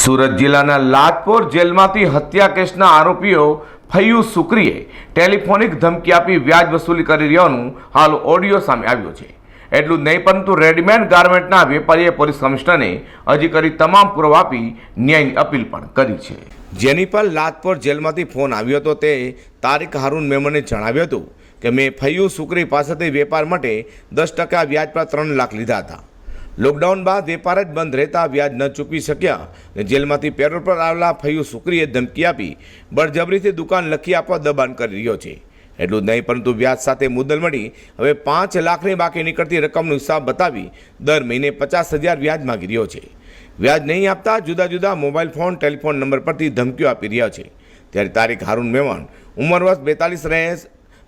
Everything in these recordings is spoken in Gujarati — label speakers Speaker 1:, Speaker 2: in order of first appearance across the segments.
Speaker 1: સુરત જિલ્લાના લાજપોર જેલમાંથી હત્યા કેસના આરોપીઓ ફૈયુ સુક્રીએ ટેલિફોનિક ધમકી આપી વ્યાજ વસૂલી કરી રહ્યાનું હાલ ઓડિયો સામે આવ્યો છે. એટલું નહીં, પરંતુ રેડીમેડ ગાર્મેન્ટના વેપારીએ પોલીસ કમિશનરને હજી કરી તમામ પુરાવા આપી ન્યાયની અપીલ પણ કરી છે. જેની પર લાજપોર જેલમાંથી ફોન આવ્યો હતો તે તારીખ હારૂન મેમને જણાવ્યું હતું કે, મેં ફૈયુ સુકરી પાસેથી વેપાર માટે દસ ટકા વ્યાજ પર ત્રણ લાખ લીધા હતા. લોકડાઉન બાદ વેપાર જ બંધ રહેતા વ્યાજ ન ચૂકવી શક્યા અને જેલમાંથી પેરોલ પર આવેલા ફૈયુ સુકરીએ ધમકી આપી, બળજબરીથી દુકાન લખી આપવા દબાણ કરી રહ્યો છે. એટલું જ નહીં, પરંતુ વ્યાજ સાથે મુદ્દલ મળી, હવે પાંચ લાખની બાકી નીકળતી રકમનો હિસાબ બતાવી દર મહિને પચાસ હજાર વ્યાજ માગી રહ્યો છે. વ્યાજ નહીં આપતા જુદા જુદા મોબાઈલ ફોન, ટેલિફોન નંબર પરથી ધમકીઓ આપી રહ્યા છે. ત્યારે તારીખ હારૂન મેવાન ઉંમર વર્ષ બેતાલીસ રહે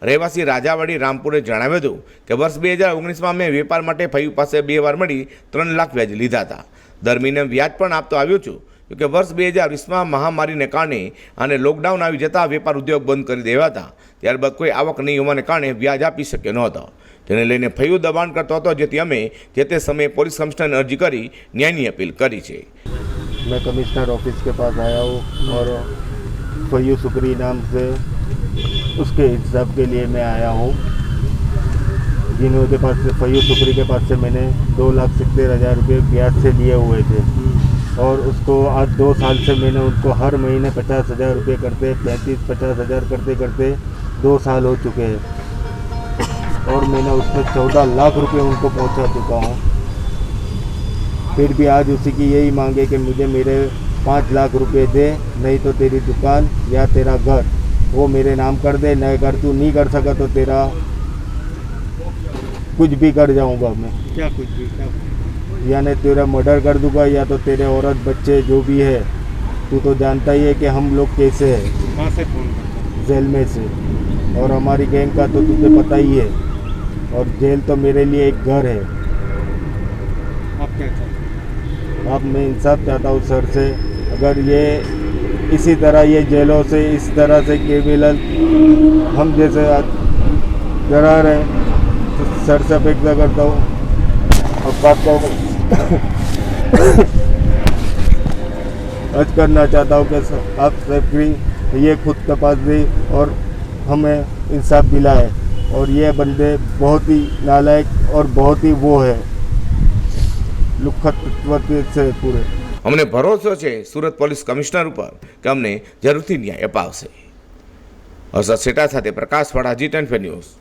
Speaker 1: રહેવાસી રાજાવાડી રામપુરે જણાવ્યું હતું કે વર્ષ બે હજાર ઓગણીસમાં મેં વેપાર માટે ફયુ પાસે બે વાર મળી ત્રણ લાખ વ્યાજ લીધા હતા. દરમિયાન વ્યાજ પણ આપતો આવ્યો છું કે વર્ષ બે હજાર વીસમાં મહામારીને કારણે અને લોકડાઉન આવી જતાં વેપાર ઉદ્યોગ બંધ કરી દેવા હતા ત્યારબાદ કોઈ આવક નહીં હોવાને કારણે વ્યાજ આપી શક્યો નહોતો તેને લઈને ફયું દબાણ કરતો હતો જેથી અમે જે તે સમયે પોલીસ કમિશનરને અરજી કરી ન્યાયની અપીલ કરી છે.
Speaker 2: મેં કમિશનર ઓફિસ કે પાસ આયા હું. ઓર ફયું સુકરી નામ છે उसके हिसाब के लिए मैं आया हूँ। जिन्हों के पास से फयू सुकरी के पास से मैंने दो लाख सत्तर हज़ार रुपये ब्याज से लिए हुए थे। और उसको आज दो साल से मैंने उनको हर महीने पचास हज़ार रुपये करते, पैंतीस, पचास हज़ार करते करते दो साल हो चुके हैं। और मैंने उसमें चौदह लाख रुपये उनको पहुँचा चुका हूँ। फिर भी आज उसी की यही मांगे कि मुझे मेरे पाँच लाख रुपए दे, नहीं तो तेरी दुकान या तेरा घर। वो मेरे नाम कर दे नहीं कर तू नहीं कर सका तो तेरा कुछ भी कर जाऊँगा मैं।
Speaker 3: क्या कुछ भी क्या
Speaker 2: यानी तेरा मर्डर कर दूँगा या तो तेरे औरत बच्चे जो भी है तू तो जानता ही है कि हम लोग कैसे है।
Speaker 3: कहाँ से फ़ोन
Speaker 2: जेल में से। और हमारी गैंग का तो तुझे पता ही है। और जेल तो मेरे लिए एक घर है।
Speaker 3: आप क्या चाहते
Speaker 2: अब मैं इंसाफ चाहता हूँ सर से। अगर ये इसी तरह ये जेलों से, इस तरह से के मिलन हम जैसे डरा हैं तो सर से अपेक्षा करता हूँ। और बात को आज करना चाहता हूँ कि आप सबकी ये खुद तपास दी और हमें इंसाफ मिला है और ये बंदे बहुत ही नालायक और बहुत ही वो है। लुखत से पूरे।
Speaker 1: અમને ભરોસો છે સુરત પોલીસ કમિશનર ઉપર કે અમને જરૂરથી ન્યાય અપાવશે. હર્ષદ સેટા સાથે પ્રકાશ વાળા જી ટેન ન્યૂઝ.